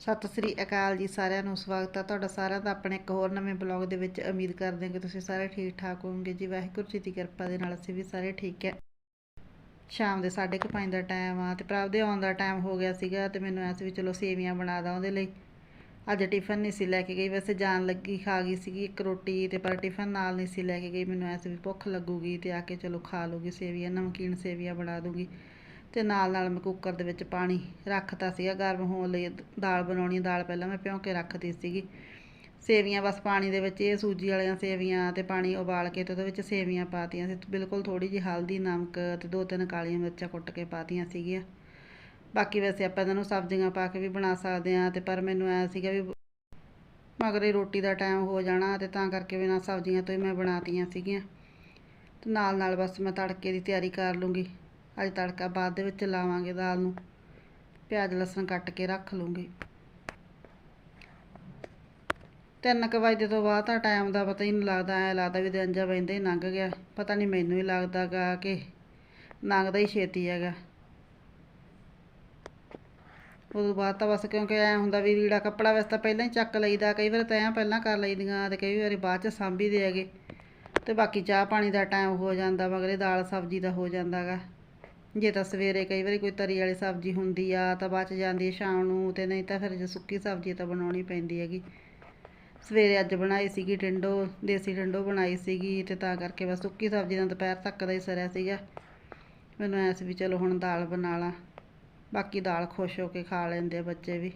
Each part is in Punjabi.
ਸਤਿ ਸ੍ਰੀ ਅਕਾਲ ਜੀ ਸਾਰਿਆਂ ਨੂੰ, ਸਵਾਗਤ ਹੈ ਤੁਹਾਡਾ ਸਾਰਿਆਂ ਦਾ ਆਪਣੇ ਇੱਕ ਹੋਰ ਨਵੇਂ ਬਲੌਗ ਦੇ ਵਿੱਚ। ਉਮੀਦ ਕਰਦੇ ਹਾਂ ਕਿ ਤੁਸੀਂ ਸਾਰੇ ਠੀਕ ਠਾਕ ਹੋਵੋਗੇ। ਜੀ ਵਾਹਿਗੁਰੂ, ਜੀ ਦੀ ਕਿਰਪਾ ਦੇ ਨਾਲ ਅਸੀਂ ਵੀ ਸਾਰੇ ਠੀਕ ਹੈ। ਸ਼ਾਮ ਦੇ 5:30 ਦਾ ਟਾਈਮ ਆ ਤੇ ਪ੍ਰਭ ਦੇ ਆਉਣ ਦਾ ਟਾਈਮ ਹੋ ਗਿਆ ਸੀਗਾ ਤੇ ਮੈਨੂੰ ਐਸ ਵੀ ਚਲੋ ਸੇਵੀਆਂ ਬਣਾ ਦਾਂ ਉਹਦੇ ਲਈ। ਅੱਜ ਟਿਫਨ ਨਹੀਂ ਸੀ ਲੈ ਕੇ ਗਈ, ਵੈਸੇ ਜਾਣ ਲੱਗੀ, ਖਾ ਗਈ ਸੀਗੀ ਇੱਕ ਰੋਟੀ ਤੇ ਪਰ ਟਿਫਨ ਨਾਲ ਨਹੀਂ ਸੀ ਲੈ ਕੇ ਗਈ। ਮੈਨੂੰ ਐਸ ਵੀ ਭੁੱਖ ਲੱਗੂਗੀ ਤੇ ਆ ਕੇ ਚਲੋ ਖਾ ਲੂਗੀ ਸੇਵੀਆਂ, ਨਮਕੀਨ ਸੇਵੀਆਂ ਬਣਾ ਦੂੰਗੀ ਤੇ ਨਾਲ ਨਾਲ ਮੈਂ ਕੁੱਕਰ ਦੇ ਵਿੱਚ ਪਾਣੀ ਰੱਖਤਾ ਸੀਗਾ, ਗਰਮ ਹੋਣ ਲਈ। ਦਾਲ ਬਣਾਉਣੀ ਦਾਲ ਪਹਿਲਾਂ ਮੈਂ ਭਿਉਂ ਕੇ ਰੱਖਦੀ ਸੀਗੀ। ਸੇਵੀਆਂ ਬਸ ਪਾਣੀ ਦੇ ਵਿੱਚ, ਇਹ ਸੂਜੀ ਵਾਲੀਆਂ ਸੇਵੀਆਂ ਤੇ ਪਾਣੀ ਉਬਾਲ ਕੇ ਤੇ ਉਹਦੇ ਵਿੱਚ ਸੇਵੀਆਂ ਪਾਤੀਆਂ ਸੀ। ਬਿਲਕੁਲ ਥੋੜੀ ਜਿਹੀ ਹਲਦੀ, ਨਮਕ ਤੇ ਦੋ ਤਿੰਨ ਕਾਲੀਆਂ ਮਿਰਚਾਂ ਕੁੱਟ ਕੇ ਪਾਤੀਆਂ ਸੀਗੀਆਂ। ਬਾਕੀ ਵੈਸੇ ਆਪਾਂ ਇਹਨਾਂ ਨੂੰ ਸਬਜ਼ੀਆਂ ਪਾ ਕੇ ਵੀ ਬਣਾ ਸਕਦੇ ਆ ਤੇ ਪਰ ਮੈਨੂੰ ਐ ਸੀਗਾ ਵੀ ਮਗਰੇ ਰੋਟੀ ਦਾ ਟਾਈਮ ਹੋ ਜਾਣਾ ਤੇ ਤਾਂ ਕਰਕੇ ਬਿਨਾਂ ਸਬਜ਼ੀਆਂ ਤੋਂ ਹੀ ਮੈਂ ਬਣਾਤੀਆਂ ਸੀਗੀਆਂ। ਤੇ ਨਾਲ ਨਾਲ ਬਸ ਮੈਂ ਤੜਕੇ ਦੀ ਤਿਆਰੀ ਕਰ ਲੂੰਗੀ। ਅੱਜ ਤੜਕਾ ਬਾਅਦ ਦੇ ਵਿੱਚ ਲਾਵਾਂਗੇ ਦਾਲ ਨੂੰ। ਪਿਆਜ਼, ਲਸਣ ਕੱਟ ਕੇ ਰੱਖ ਲੂੰਗੀ। ਤਿੰਨ ਕੁ ਵਜੇ ਤੋਂ ਬਾਅਦ ਤਾਂ ਟਾਈਮ ਦਾ ਪਤਾ ਹੀ ਨਹੀਂ ਲੱਗਦਾ, ਐ ਲੱਗਦਾ ਵੀ ਦਿਨ ਜਾ ਵਹਿੰਦਾ ਹੀ ਲੰਘ ਗਿਆ। ਪਤਾ ਨਹੀਂ ਮੈਨੂੰ ਹੀ ਲੱਗਦਾਗਾ ਕਿ ਲੰਘਦਾ ਹੀ ਛੇਤੀ ਹੈਗਾ। ਉਦੋਂ ਬਾਅਦ ਤਾਂ ਬਸ ਕਿਉਂਕਿ ਐ ਹੁੰਦਾ ਵੀ ਰੀੜਾ ਕੱਪੜਾ ਵੈਸੇ ਤਾਂ ਪਹਿਲਾਂ ਹੀ ਚੱਕ ਲਈਦਾ, ਕਈ ਵਾਰ ਤੈਂ ਪਹਿਲਾਂ ਕਰ ਲਈਦੀਆਂ ਤੇ ਕਈ ਵਾਰੀ ਬਾਅਦ ਚ ਸਾਂਭੀ ਦੇ ਹੈਗੇ। ਤੇ ਬਾਕੀ ਚਾਹ ਪਾਣੀ ਦਾ ਟਾਈਮ ਹੋ ਜਾਂਦਾ, ਮਗਰੇ ਦਾਲ ਸਬਜ਼ੀ ਦਾ ਹੋ ਜਾਂਦਾਗਾ ਜੇ ਤਾਂ ਸਵੇਰੇ ਕਈ ਵਾਰੀ ਕੋਈ ਤਰੀ ਵਾਲੀ ਸਬਜ਼ੀ ਹੁੰਦੀ ਆ, ਤਾਂ ਬਚ ਜਾਂਦੀ ਹੈ ਸ਼ਾਮ ਨੂੰ, ਤੇ ਨਹੀਂ ਤਾਂ ਫਿਰ ਜੇ ਸੁੱਕੀ ਸਬਜ਼ੀ ਤਾਂ ਬਣਾਉਣੀ ਪੈਂਦੀ ਹੈਗੀ। ਸਵੇਰੇ ਅੱਜ ਬਣਾਈ ਸੀਗੀ ਟਿੰਡੋ, ਦੇਸੀ ਟਿੰਡੋ ਬਣਾਈ ਸੀਗੀ, ਤੇ ਤਾਂ ਕਰਕੇ ਬਸ ਸੁੱਕੀ ਸਬਜ਼ੀ ਨਾਲ ਦੁਪਹਿਰ ਤੱਕ ਦਾ ਹੀ ਸਰਿਆ ਸੀਗਾ। ਮੈਨੂੰ ਐਸ ਵੀ ਚਲੋ ਹੁਣ ਦਾਲ ਬਣਾ ਲਾਂ, ਬਾਕੀ ਦਾਲ ਖੁਸ਼ ਹੋ ਕੇ ਖਾ ਲੈਂਦੇ ਆ ਬੱਚੇ ਵੀ।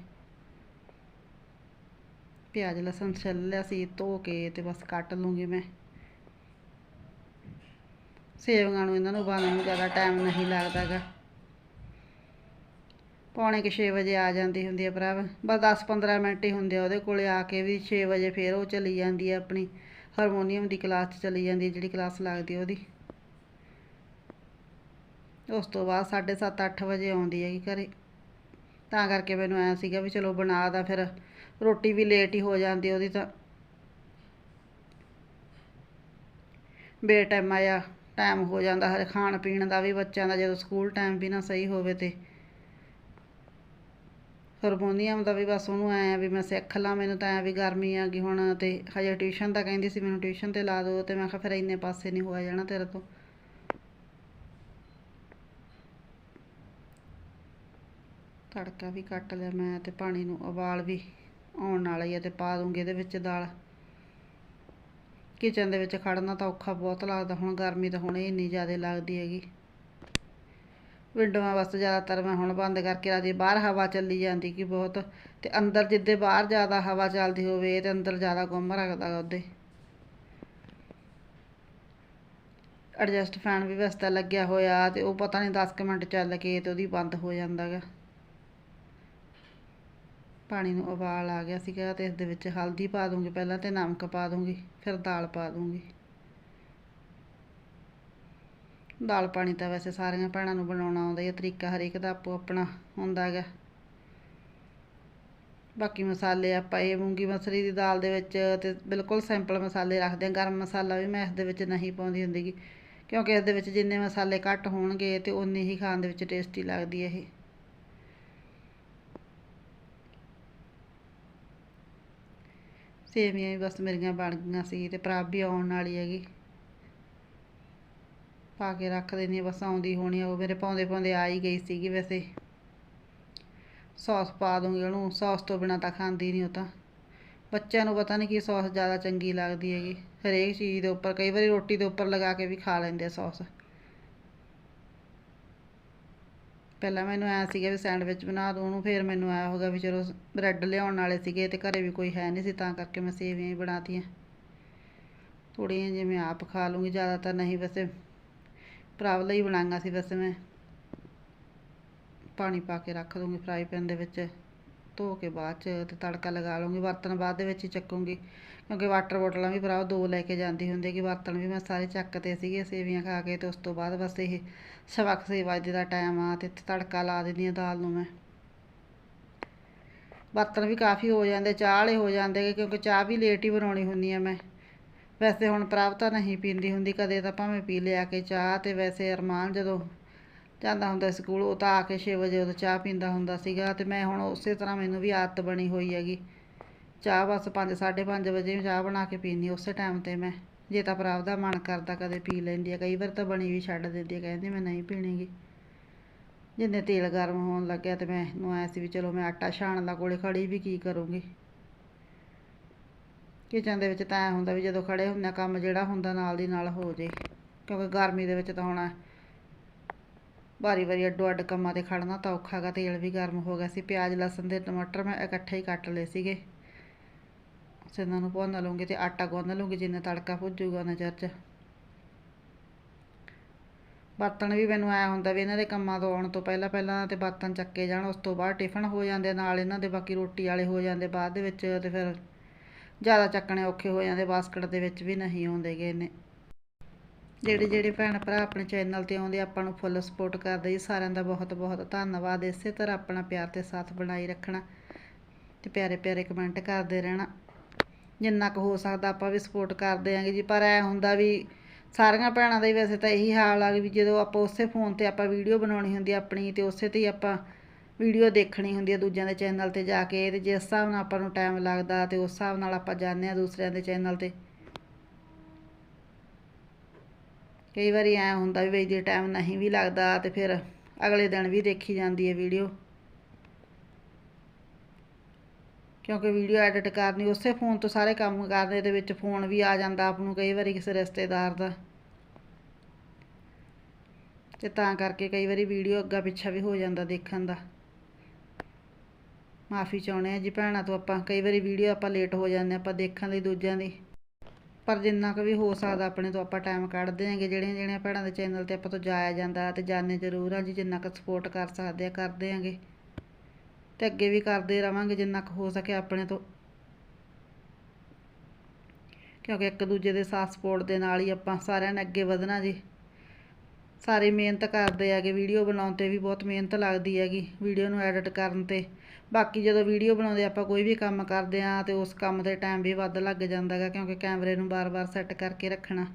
ਪਿਆਜ਼, ਲਸਣ ਛਿੱਲ ਲਿਆ ਸੀ, ਧੋ ਕੇ ਤੇ ਬਸ ਕੱਟ ਲੂੰਗੀ ਮੈਂ। ਸੇਵੀਆਂ ਨੂੰ ਇਹਨਾਂ ਨੂੰ ਉਬਾਲਣ ਨੂੰ ਜ਼ਿਆਦਾ ਟਾਈਮ ਨਹੀਂ ਲੱਗਦਾਗਾ ਪੌਣੇ ਕਿ 6 ਵਜੇ ਆ ਜਾਂਦੀ ਹੁੰਦੀ ਹੈ ਭਰਾ। ਬਸ 10-15 ਮਿੰਟ ਹੀ ਹੁੰਦੇ ਆ, ਉਹਦੇ ਕੋਲੇ ਆ ਕੇ ਵੀ 6 ਵਜੇ ਫੇਰ ਉਹ ਚਲੀ ਜਾਂਦੀ ਹੈ ਆਪਣੀ ਹਾਰਮੋਨੀਅਮ ਦੀ ਕਲਾਸ 'ਚ ਚਲੀ ਜਾਂਦੀ ਹੈ ਜਿਹੜੀ ਕਲਾਸ ਲੱਗਦੀ ਉਹਦੀ। ਉਸ ਤੋਂ ਬਾਅਦ 7:30 ਅੱਠ ਵਜੇ ਆਉਂਦੀ ਹੈਗੀ ਘਰੇ। ਤਾਂ ਕਰਕੇ ਮੈਨੂੰ ਐ ਸੀਗਾ ਵੀ ਚਲੋ ਬਣਾ ਦਾ ਫਿਰ, ਰੋਟੀ ਵੀ ਲੇਟ ਹੀ ਹੋ ਜਾਂਦੀ ਉਹਦੀ ਤਾਂ। ਬੇ ਟਾਈਮ ਟਾਈਮ ਹੋ ਜਾਂਦਾ ਹਰੇ ਖਾਣ ਪੀਣ ਦਾ ਵੀ, ਬੱਚਿਆਂ ਦਾ ਜਦੋਂ ਸਕੂਲ ਟਾਈਮ ਵੀ ਨਾ ਸਹੀ ਹੋਵੇ ਤੇ। ਹਾਰਮੋਨੀਅਮ ਦਾ ਵੀ ਬਸ ਉਹਨੂੰ ਐ ਵੀ ਮੈਂ ਸਿੱਖ ਲਾਂ, ਮੈਨੂੰ ਤਾਂ ਐ ਵੀ ਗਰਮੀ ਆ ਗਈ ਹੁਣ ਤੇ ਹਜੇ ਟਿਊਸ਼ਨ ਦਾ ਕਹਿੰਦੀ ਸੀ ਮੈਨੂੰ ਟਿਊਸ਼ਨ ਤੇ ਲਾ ਦਿਓ ਤੇ ਮੈਂ ਕਿਹਾ ਫਿਰ ਇੰਨੇ ਪਾਸੇ ਨਹੀਂ ਹੋਇਆ ਜਾਣਾ ਤੇਰੇ ਤੋਂ। ਤੜਕਾ ਵੀ ਕੱਟ ਲਿਆ ਮੈਂ ਤੇ ਪਾਣੀ ਨੂੰ ਉਬਾਲ ਵੀ ਆਉਣ ਵਾਲਾ ਹੀ ਆ ਤੇ ਪਾ ਦੂੰਗੀ ਇਹਦੇ ਵਿੱਚ ਦਾਲ। ਕਿਚਨ ਦੇ ਵਿੱਚ ਖੜਨਾ ਤਾਂ ਔਖਾ ਬਹੁਤ ਲੱਗਦਾ, ਹੁਣ ਗਰਮੀ ਤਾਂ ਹੁਣ ਇੰਨੀ ਜ਼ਿਆਦਾ ਲੱਗਦੀ ਹੈਗੀ। ਵਿੰਡੋਆਂ ਬਸ ਜ਼ਿਆਦਾਤਰ ਮੈਂ ਹੁਣ ਬੰਦ ਕਰਕੇ ਰਾਜੀ ਬਾਹਰ ਹਵਾ ਚੱਲੀ ਜਾਂਦੀ ਕਿ ਬਹੁਤ, ਤੇ ਅੰਦਰ ਜਿੱਦੇ ਬਾਹਰ ਜ਼ਿਆਦਾ ਹਵਾ ਚੱਲਦੀ ਹੋਵੇ ਤੇ ਅੰਦਰ ਜ਼ਿਆਦਾ ਗੁੰਮ ਰੱਖਦਾ ਉਹਦੇ। ਐਡਜਸਟ ਫੈਨ ਵੀ ਵਸਤਾ ਲੱਗਿਆ ਹੋਇਆ ਤੇ ਉਹ ਪਤਾ ਨਹੀਂ 10 ਮਿੰਟ ਚੱਲ ਕੇ ਤੇ ਉਹਦੀ ਬੰਦ ਹੋ ਜਾਂਦਾਗਾ। ਪਾਣੀ ਨੂੰ ਉਬਾਲ ਆ ਗਿਆ ਸੀਗਾ ਤੇ ਇਸ ਦੇ ਵਿੱਚ ਹਲਦੀ ਪਾ ਦੂੰਗੀ ਪਹਿਲਾਂ ਤੇ ਨਮਕ ਪਾ ਦੂੰਗੀ, ਫਿਰ ਦਾਲ ਪਾ ਦੂੰਗੀ। ਦਾਲ ਪਾਣੀ ਤਾਂ ਵੈਸੇ ਸਾਰੀਆਂ ਭੈਣਾਂ ਨੂੰ ਬਣਾਉਣਾ ਆਉਂਦਾ ਹੀ ਤਰੀਕਾ ਹਰੇਕ ਦਾ ਆਪੋ ਆਪਣਾ ਹੁੰਦਾ ਹੈਗਾ। ਬਾਕੀ ਮਸਾਲੇ ਆਪਾਂ ਇਹ ਮੂੰਗੀ ਮਸਰੀ ਦੀ ਦਾਲ ਦੇ ਵਿੱਚ ਤੇ ਬਿਲਕੁਲ ਸਿੰਪਲ ਮਸਾਲੇ ਰੱਖਦੇ ਆ, ਗਰਮ ਮਸਾਲਾ ਵੀ ਮੈਂ ਇਸ ਦੇ ਵਿੱਚ ਨਹੀਂ ਪਾਉਂਦੀ ਹੁੰਦੀਗੀ ਕਿਉਂਕਿ ਇਸ ਦੇ ਵਿੱਚ ਜਿੰਨੇ ਮਸਾਲੇ ਘੱਟ ਹੋਣਗੇ ਤੇ ਉਨੀ ਹੀ ਖਾਣ ਦੇ ਵਿੱਚ ਟੇਸਟੀ ਲੱਗਦੀ ਹੈ ਇਹ। ਸੇਵੀਆਂ ਵੀ ਬਸ ਮੇਰੀਆਂ ਬਣ ਗਈਆਂ ਸੀ ਤੇ ਪ੍ਰਾਪ ਵੀ ਆਉਣ ਵਾਲੀ ਹੈਗੀ। ਪਾ ਕੇ ਰੱਖ ਦੇਣੀ ਬਸ ਆਉਂਦੀ ਹੋਣੀ ਆ, ਉਹ ਮੇਰੇ ਪਾਉਂਦੇ ਪਾਉਂਦੇ ਆ ਹੀ ਗਈ ਸੀਗੀ ਵੈਸੇ। ਸੌਸ ਪਾ ਦੂੰਗੀ ਉਹਨੂੰ, ਸੌਸ ਤੋਂ ਬਿਨਾ ਤਾਂ ਖਾਂਦੀ ਨਹੀਂ ਉਹ ਤਾਂ। ਬੱਚਿਆਂ ਨੂੰ ਪਤਾ ਨਹੀਂ ਕਿ ਸੌਸ ਜ਼ਿਆਦਾ ਚੰਗੀ ਲੱਗਦੀ ਹੈਗੀ। ਹਰੇਕ ਚੀਜ਼ ਦੇ ਉੱਪਰ, ਕਈ ਵਾਰੀ ਰੋਟੀ ਦੇ ਉੱਪਰ ਲਗਾ ਕੇ ਵੀ ਖਾ ਲੈਂਦੇ ਆ ਸੌਸ। ਪਹਿਲਾਂ ਮੈਨੂੰ ਐ ਸੀਗਾ ਵੀ ਸੈਂਡਵਿਚ ਬਣਾ ਦੂੰ ਉਹਨੂੰ, ਫਿਰ ਮੈਨੂੰ ਐ ਹੋਗਾ ਵੀ ਚਲੋ ਬ੍ਰੈਡ ਲਿਆਉਣ ਵਾਲੇ ਸੀਗੇ ਤੇ ਘਰੇ ਵੀ ਕੋਈ ਹੈ ਨਹੀਂ ਸੀ, ਤਾਂ ਕਰਕੇ ਮੈਂ ਸੇਵੀਆਂ ਹੀ ਬਣਾਤੀਆਂ। ਥੋੜ੍ਹੀਆਂ ਜਿਵੇਂ ਆਪ ਖਾ ਲੂੰਗੀ, ਜ਼ਿਆਦਾਤਰ ਨਹੀਂ ਵੈਸੇ। ਭਰਾ ਲਈ ਬਣਾਈਆਂ ਸੀ ਵੈਸੇ ਮੈਂ। ਪਾਣੀ ਪਾ ਕੇ ਰੱਖ ਦੂੰਗੀ ਫਰਾਈ ਪੈਨ ਦੇ ਵਿੱਚ। ਧੋ ਕੇ ਬਾਅਦ ਚ ਤੇ ਤੜਕਾ ਲਗਾ ਲੂੰਗੀ ਬਰਤਨ ਬਾਅਦ ਦੇ ਵਿੱਚ ਹੀ ਚੱਕੂੰਗੀ। ਕਿਉਂਕਿ ਵਾਟਰ ਬੋਟਲਾਂ ਵੀ ਭਰਾ ਦੋ ਲੈ ਕੇ ਜਾਂਦੀ ਹੁੰਦੀ ਕਿ ਬਰਤਨ ਵੀ ਮੈਂ ਸਾਰੇ ਚੱਕਤੇ ਸੀਗੇ, ਸੇਵੀਆਂ ਖਾ ਕੇ ਤੇ ਉਸ ਤੋਂ ਬਾਅਦ ਬਸ ਇਹ ਸਵਾ ਕੁ ਛੇ ਵਜੇ ਦਾ ਟਾਈਮ ਆ ਤੇ ਤੜਕਾ ਲਾ ਦਿੰਦੀ ਆ ਦਾਲ ਨੂੰ ਮੈਂ। ਬਰਤਨ ਵੀ ਕਾਫੀ ਹੋ ਜਾਂਦੇ, ਚਾਹ ਵਾਲੇ ਹੋ ਜਾਂਦੇ ਕਿਉਂਕਿ ਚਾਹ ਵੀ ਲੇਟ ਹੀ ਬਣਾਉਣੀ ਹੁੰਦੀ ਆ ਮੈਂ। ਵੈਸੇ ਹੁਣ ਪ੍ਰਾਪ ਤਾਂ ਨਹੀਂ ਪੀਂਦੀ ਹੁੰਦੀ, ਕਦੇ ਤਾਂ ਭਾਵੇਂ ਪੀ ਲਿਆ ਕੇ ਚਾਹ ਤੇ ਵੈਸੇ ਅਰਮਾਨ ਜਦੋਂ ਜਾਂਦਾ ਹੁੰਦਾ ਸਕੂਲ, ਉਹ ਤਾਂ ਆ ਕੇ 6 ਵਜੇ ਉਦੋਂ ਚਾਹ ਪੀਂਦਾ ਹੁੰਦਾ ਸੀਗਾ ਤੇ ਮੈਂ ਹੁਣ ਉਸੇ ਤਰ੍ਹਾਂ ਮੈਨੂੰ ਵੀ ਆਦਤ ਬਣੀ ਹੋਈ ਹੈਗੀ। ਚਾਹ ਬਸ 5 5:30 ਵਜੇ ਚਾਹ ਬਣਾ ਕੇ ਪੀਂਦੀ, ਉਸੇ ਟਾਈਮ ਤੇ ਮੈਂ, ਜੇ ਤਾਂ ਭਰਾ ਆਪਦਾ ਮਨ ਕਰਦਾ ਕਦੇ ਪੀ ਲੈਂਦੀ ਆ, ਕਈ ਵਾਰ ਤਾਂ ਬਣੀ ਵੀ ਛੱਡ ਦਿੰਦੀ ਆ, ਕਹਿੰਦੀ ਮੈਂ ਨਹੀਂ ਪੀਣੀਗੀ। ਜਿੰਨੇ ਤੇਲ ਗਰਮ ਹੋਣ ਲੱਗਿਆ ਤੇ ਮੈਂ ਨੂੰ ਐ ਸੀ ਵੀ ਚਲੋ ਮੈਂ ਆਟਾ ਛਾਣ ਦਾ ਕੋਲੇ ਖੜੀ ਵੀ ਕੀ ਕਰੂੰਗੀ। ਕਿਚਨ ਦੇ ਵਿੱਚ ਤਾਂ ਐਂ ਹੁੰਦਾ ਵੀ ਜਦੋਂ ਖੜੇ ਹੁੰਦੇ ਕੰਮ ਜਿਹੜਾ ਹੁੰਦਾ ਨਾਲ ਦੀ ਨਾਲ ਹੋ ਜੇ, ਕਿਉਂਕਿ ਗਰਮੀ ਦੇ ਵਿੱਚ ਤਾਂ ਹੁਣ ਵਾਰੀ ਵਾਰੀ ਅੱਡੋ ਅੱਡ ਕੰਮਾਂ ਤੇ ਖੜਨਾ ਤਾਂ ਔਖਾ ਗਾ, ਤੇਲ ਵੀ ਗਰਮ ਹੋ ਗਿਆ ਸੀ, ਪਿਆਜ਼, ਲਸਣ ਤੇ ਟਮਾਟਰ ਮੈਂ ਇਕੱਠੇ ਹੀ ਕੱਟ ਲਏ ਸੀਗੇ। ਇਹਨਾਂ ਨੂੰ ਭੁੰਨ ਲੂੰਗੀ ਤੇ ਆਟਾ ਗੁੰਨ ਲੂੰਗੀ ਜਿੰਨਾ ਤੜਕਾ ਭੁੱਜੂਗਾ ਨਜ਼ਰ 'ਚ। ਬਰਤਨ ਵੀ ਮੈਨੂੰ ਐ ਹੁੰਦਾ ਵੀ ਇਹਨਾਂ ਦੇ ਕੰਮਾਂ ਤੋਂ ਆਉਣ ਤੋਂ ਪਹਿਲਾਂ ਪਹਿਲਾਂ ਤੇ ਬਰਤਨ ਚੱਕੇ ਜਾਣ, ਉਸ ਤੋਂ ਬਾਅਦ ਟਿਫਨ ਹੋ ਜਾਂਦੇ, ਨਾਲ ਇਹਨਾਂ ਦੇ ਬਾਕੀ ਰੋਟੀ ਵਾਲੇ ਹੋ ਜਾਂਦੇ ਬਾਅਦ ਦੇ ਵਿੱਚ ਤੇ ਫਿਰ ਜ਼ਿਆਦਾ ਚੱਕਣੇ ਔਖੇ ਹੋ ਜਾਂਦੇ, ਬਾਸਕਟ ਦੇ ਵਿੱਚ ਵੀ ਨਹੀਂ ਆਉਂਦੇ ਗੇ ਨੇ ਜਿਹੜੇ ਜਿਹੜੇ ਭੈਣ ਭਰਾ ਆਪਣੇ ਚੈਨਲ ਤੇ ਆਉਂਦੇ ਆਪਾਂ ਨੂੰ ਫੁੱਲ ਸਪੋਰਟ ਕਰਦੇ ਜੀ। ਸਾਰਿਆਂ ਦਾ ਬਹੁਤ ਬਹੁਤ ਧੰਨਵਾਦ। ਇਸੇ ਤਰ੍ਹਾਂ ਆਪਣਾ ਪਿਆਰ ਤੇ ਸਾਥ ਬਣਾਈ ਰੱਖਣਾ ਤੇ ਪਿਆਰੇ ਪਿਆਰੇ ਕਮੈਂਟ ਕਰਦੇ ਰਹਿਣਾ। ਜਿੰਨਾ ਕੁ ਹੋ ਸਕਦਾ ਆਪਾਂ ਵੀ ਸਪੋਰਟ ਕਰਦੇ ਆਂਗੇ ਜੀ। ਪਰ ਐ ਹੁੰਦਾ ਵੀ ਸਾਰੀਆਂ ਭੈਣਾਂ ਦਾ ਹੀ ਵੈਸੇ ਤਾਂ ਇਹੀ ਹਾਲ ਆ ਵੀ ਜਦੋਂ ਆਪਾਂ ਉਸੇ ਫੋਨ ਤੇ ਆਪਾਂ ਵੀਡੀਓ ਬਣਾਉਣੀ ਹੁੰਦੀ ਆਪਣੀ ਤੇ ਉਸੇ ਤੇ ਹੀ ਆਪਾਂ ਵੀਡੀਓ ਦੇਖਣੀ ਹੁੰਦੀ ਆ ਦੂਜਿਆਂ ਦੇ ਚੈਨਲ ਤੇ ਜਾ ਕੇ ਤੇ ਜਿਸ ਹਿਸਾਬ ਨਾਲ ਆਪਾਂ ਨੂੰ ਟਾਈਮ ਲੱਗਦਾ ਤੇ ਉਸ ਹਿਸਾਬ ਨਾਲ ਆਪਾਂ ਜਾਂਦੇ ਆ ਦੂਸਰਿਆਂ ਦੇ ਚੈਨਲ ਤੇ। ਕਈ ਵਾਰੀ ਐ ਹੁੰਦਾ ਵੀ ਬਈ ਜੇ ਟਾਈਮ ਨਹੀਂ ਵੀ ਲੱਗਦਾ ਤੇ ਫਿਰ ਅਗਲੇ ਦਿਨ ਵੀ ਦੇਖੀ ਜਾਂਦੀ ਹੈ ਵੀਡੀਓ ਕਿਉਂਕਿ ਵੀਡੀਓ ਐਡਿਟ ਕਰਨੀ, ਉਸੇ ਫੋਨ ਤੋਂ ਸਾਰੇ ਕੰਮ ਕਰਨੇ ਦੇ ਵਿੱਚ ਫੋਨ ਵੀ ਆ ਜਾਂਦਾ ਆਪ ਨੂੰ ਕਈ ਵਾਰੀ ਕਿਸੇ ਰਿਸ਼ਤੇਦਾਰ ਦਾ। ਤੇ ਤਾਂ ਕਰਕੇ ਕਈ ਵਾਰੀ ਵੀਡੀਓ ਅੱਗਾ ਪਿੱਛਾ ਵੀ ਹੋ ਜਾਂਦਾ ਦੇਖਣ ਦਾ। ਮਾਫੀ ਚਾਹੁੰਦੇ ਆ ਜੀ ਭੈਣਾਂ ਤੋਂ ਆਪਾਂ, ਕਈ ਵਾਰੀ ਵੀਡੀਓ ਆਪਾਂ ਲੇਟ ਹੋ ਜਾਂਦੇ ਹਾਂ, ਆਪਾਂ ਦੇਖਣ ਲਈ ਦੂਜਿਆਂ ਦੀ। ਪਰ ਜਿੰਨਾ ਕੁ ਵੀ ਹੋ ਸਕਦਾ ਆਪਣੇ ਤੋਂ ਆਪਾਂ ਟਾਈਮ ਕੱਢਦੇ ਆਂਗੇ ਜਿਹੜੀਆਂ ਜਿਹੜੀਆਂ ਭੈਣਾਂ ਦੇ ਚੈਨਲ ਤੇ ਆਪਾਂ ਤੋਂ ਜਾਇਆ ਜਾਂਦਾ ਤੇ ਜਾਣੇ ਜ਼ਰੂਰ ਆ ਜੀ, ਜਿੰਨਾ ਕੁ ਸਪੋਰਟ ਕਰ ਸਕਦੇ ਆ, ਕਰਦੇ ਆਂਗੇ ਤੇ ਅੱਗੇ ਵੀ ਕਰਦੇ ਰਵਾਂਗੇ ਜਿੰਨਾ ਕੁ ਹੋ ਸਕੇ ਆਪਣੇ ਤੋਂ। ਕਿਉਂਕਿ ਇੱਕ ਦੂਜੇ ਦੇ ਸਾਥ ਸਪੋਰਟ ਦੇ ਨਾਲ ਹੀ ਆਪਾਂ ਸਾਰਿਆਂ ਨੇ ਅੱਗੇ ਵਧਣਾ ਜੀ। ਸਾਰੇ ਮਿਹਨਤ ਕਰਦੇ ਆਗੇ ਵੀਡੀਓ ਬਣਾਉਣ ਤੇ ਵੀ ਬਹੁਤ ਮਿਹਨਤ ਲੱਗਦੀ ਹੈਗੀ, ਵੀਡੀਓ ਨੂੰ ਐਡਿਟ ਕਰਨ ਤੇ। ਬਾਕੀ ਜਦੋਂ ਵੀਡੀਓ ਬਣਾਉਂਦੇ ਆਪਾਂ ਕੋਈ ਵੀ ਕੰਮ ਕਰਦੇ ਆ ਤੇ ਉਸ ਕੰਮ ਦੇ ਟਾਈਮ ਵੀ ਵੱਧ ਲੱਗ ਜਾਂਦਾ ਗਾ ਕਿਉਂਕਿ ਕੈਮਰੇ ਨੂੰ ਬਾਰ-ਬਾਰ ਸੈੱਟ ਕਰਕੇ ਰੱਖਣਾ।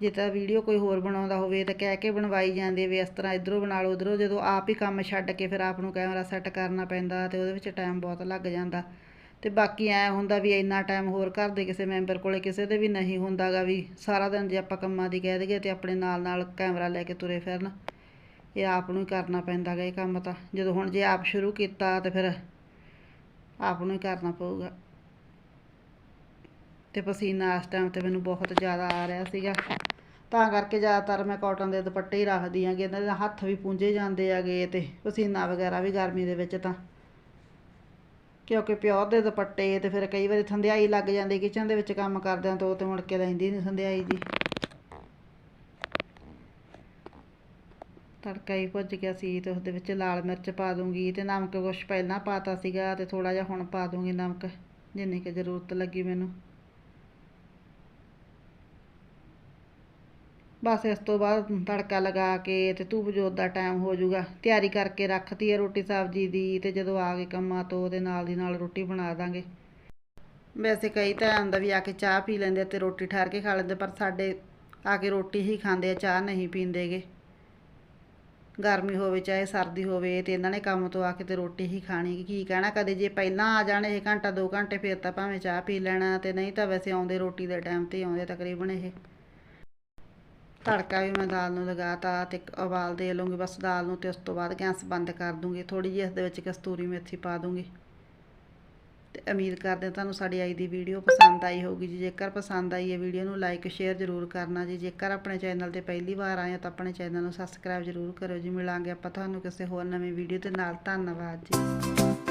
ਜੇ ਤਾਂ ਵੀਡੀਓ ਕੋਈ ਹੋਰ ਬਣਾਉਂਦਾ ਹੋਵੇ ਤਾਂ ਕਹਿ ਕੇ ਬਣਵਾਈ ਜਾਂਦੀ ਵੀ ਇਸ ਤਰ੍ਹਾਂ ਇਧਰੋਂ ਬਣਾ ਲਓ, ਉਧਰੋਂ ਜਦੋਂ ਆਪ ਹੀ ਕੰਮ ਛੱਡ ਕੇ ਫਿਰ ਆਪ ਨੂੰ ਕੈਮਰਾ ਸੈੱਟ ਕਰਨਾ ਪੈਂਦਾ ਤੇ ਉਹਦੇ ਵਿੱਚ ਟਾਈਮ ਬਹੁਤ ਲੱਗ ਜਾਂਦਾ। ਤੇ ਬਾਕੀ ਐ ਹੁੰਦਾ ਵੀ ਇੰਨਾ ਟਾਈਮ ਹੋਰ ਘਰ ਦੇ ਕਿਸੇ ਮੈਂਬਰ ਕੋਲੇ ਕਿਸੇ ਦੇ ਵੀ ਨਹੀਂ ਹੁੰਦਾਗਾ ਵੀ ਸਾਰਾ ਦਿਨ ਜੇ ਆਪਾਂ ਕੰਮਾਂ ਦੀ ਕਹਿ ਦਈਏ ਤੇ ਆਪਣੇ ਨਾਲ ਨਾਲ ਕੈਮਰਾ ਲੈ ਕੇ ਤੁਰੇ ਫਿਰਨ। ਇਹ ਆਪ ਨੂੰ ਹੀ ਕਰਨਾ ਪੈਂਦਾ ਗਾ ਇਹ ਕੰਮ ਤਾਂ। ਜਦੋਂ ਹੁਣ ਜੇ ਆਪ ਸ਼ੁਰੂ ਕੀਤਾ ਤਾਂ ਫਿਰ ਆਪ ਨੂੰ ਹੀ ਕਰਨਾ ਪਊਗਾ। ਤੇ ਪਸੀਨਾ ਇਸ ਟਾਈਮ ਤੇ ਮੈਨੂੰ ਬਹੁਤ ਜ਼ਿਆਦਾ ਆ ਰਿਹਾ ਸੀਗਾ। ਤਾਂ ਕਰਕੇ ਜ਼ਿਆਦਾਤਰ ਮੈਂ ਕਾਟਨ ਦੇ ਦੁਪੱਟੇ ਹੀ ਰੱਖਦੀ ਆਂਗੀ ਇਹਨਾਂ ਦੇ ਹੱਥ ਵੀ ਪੂੰਝੇ ਜਾਂਦੇ ਆਗੇ ਤੇ ਪਸੀਨਾ ਵਗੈਰਾ ਵੀ ਗਰਮੀ ਦੇ ਵਿੱਚ ਤਾਂ। ਕਿਉਂਕਿ ਪਿਓਰ ਦੇ ਦੁਪੱਟੇ ਤੇ ਫਿਰ ਕਈ ਵਾਰੀ ਥੰਧਿਆਈ ਲੱਗ ਜਾਂਦੀ ਕਿਚਨ ਦੇ ਵਿੱਚ ਕੰਮ ਕਰਦਿਆਂ ਤੋਂ ਤੇ ਮੁੜ ਕੇ ਲੈਂਦੀ ਨਹੀਂ ਥੰਧਿਆਈ ਦੀ ਤੜਕਾ ਹੀ ਭੁੱਜ ਗਿਆ ਸੀ ਤੇ ਉਹਦੇ ਵਿੱਚ ਲਾਲ ਮਿਰਚ ਪਾ ਦੂੰਗੀ ਤੇ ਨਮਕ ਕੁਛ ਪਹਿਲਾਂ ਪਾਤਾ ਸੀਗਾ ਤੇ ਥੋੜਾ ਜਿਹਾ ਹੁਣ ਪਾ ਦੂੰਗੀ ਨਮਕ, ਜਿੰਨੀ ਕਿ ਜ਼ਰੂਰਤ ਲੱਗੀ ਮੈਨੂੰ। ਬਸ ਇਸ ਤੋਂ ਬਾਅਦ ਤੜਕਾ ਲਗਾ ਕੇ ਤੇ ਧੂਪ ਜੋਤ ਦਾ ਟਾਈਮ ਹੋ ਜਾਊਗਾ। ਤਿਆਰੀ ਕਰਕੇ ਰੱਖਤੀ ਹੈ ਰੋਟੀ ਸਬਜ਼ੀ ਦੀ ਤੇ ਜਦੋਂ ਆ ਗਏ ਕੰਮਾਂ ਤੋਂ ਉਹਦੇ ਨਾਲ ਦੀ ਨਾਲ ਰੋਟੀ ਬਣਾ ਦਾਂਗੇ। ਵੈਸੇ ਕਈ ਤਾਂ ਐਂ ਵੀ ਆ ਕੇ ਚਾਹ ਪੀ ਲੈਂਦੇ ਤੇ ਰੋਟੀ ਠਹਿਰ ਕੇ ਖਾ ਲੈਂਦੇ ਪਰ ਸਾਡੇ ਆ ਕੇ ਰੋਟੀ ਹੀ ਖਾਂਦੇ ਆ, ਚਾਹ ਨਹੀਂ ਪੀਂਦੇਗੇ। ਗਰਮੀ ਹੋਵੇ, ਚਾਹੇ ਸਰਦੀ ਹੋਵੇ, ਤੇ ਇਹਨਾਂ ਨੇ ਕੰਮ ਤੋਂ ਆ ਕੇ ਤੇ ਰੋਟੀ ਹੀ ਖਾਣੀ। ਕੀ ਕਹਿਣਾ ਕਦੇ? ਜੇ ਪਹਿਲਾਂ ਆ ਜਾਣ ਇਹ ਘੰਟਾ 2 ਘੰਟੇ, ਫਿਰ ਤਾਂ ਭਾਵੇਂ ਚਾਹ ਪੀ ਲੈਣਾ, ਤੇ ਨਹੀਂ ਤਾਂ ਵੈਸੇ ਆਉਂਦੇ ਰੋਟੀ ਦੇ ਟਾਈਮ ਤੇ ਆਉਂਦੇ ਤਕਰੀਬਨ ਇਹ। ਤੜਕਾ ਵੀ ਮੈਂ ਦਾਲ ਨੂੰ ਲਗਾਤਾ ਤੇ ਇੱਕ ਉਬਾਲ ਦੇ ਲੂੰਗੀ ਬਸ ਦਾਲ ਨੂੰ ਤੇ ਉਸ ਤੋਂ ਬਾਅਦ ਗੈਸ ਬੰਦ ਕਰ ਦੂੰਗੀ। ਥੋੜੀ ਜਿਹੀ ਇਸ ਦੇ ਵਿੱਚ ਕਸਤੂਰੀ ਮੇਥੀ ਪਾ ਦੂੰਗੀ। ਤੇ ਉਮੀਦ ਕਰਦੇ ਹਾਂ ਤੁਹਾਨੂੰ ਸਾਡੀ ਅੱਜ ਦੀ ਵੀਡੀਓ ਪਸੰਦ ਆਈ ਹੋਊਗੀ ਜੀ। ਜੇਕਰ ਪਸੰਦ ਆਈ ਹੈ ਵੀਡੀਓ ਨੂੰ ਲਾਈਕ ਸ਼ੇਅਰ ਜ਼ਰੂਰ ਕਰਨਾ ਜੀ। ਜੇਕਰ ਆਪਣੇ ਚੈਨਲ ਤੇ ਪਹਿਲੀ ਵਾਰ ਆਏ ਹੋ ਤਾਂ ਆਪਣੇ ਚੈਨਲ ਨੂੰ ਸਬਸਕ੍ਰਾਈਬ ਜ਼ਰੂਰ ਕਰੋ ਜੀ। ਮਿਲਾਂਗੇ ਆਪਾਂ ਤੁਹਾਨੂੰ ਕਿਸੇ ਹੋਰ ਨਵੀਂ ਵੀਡੀਓ ਦੇ ਨਾਲ ਧੰਨਵਾਦ ਜੀ।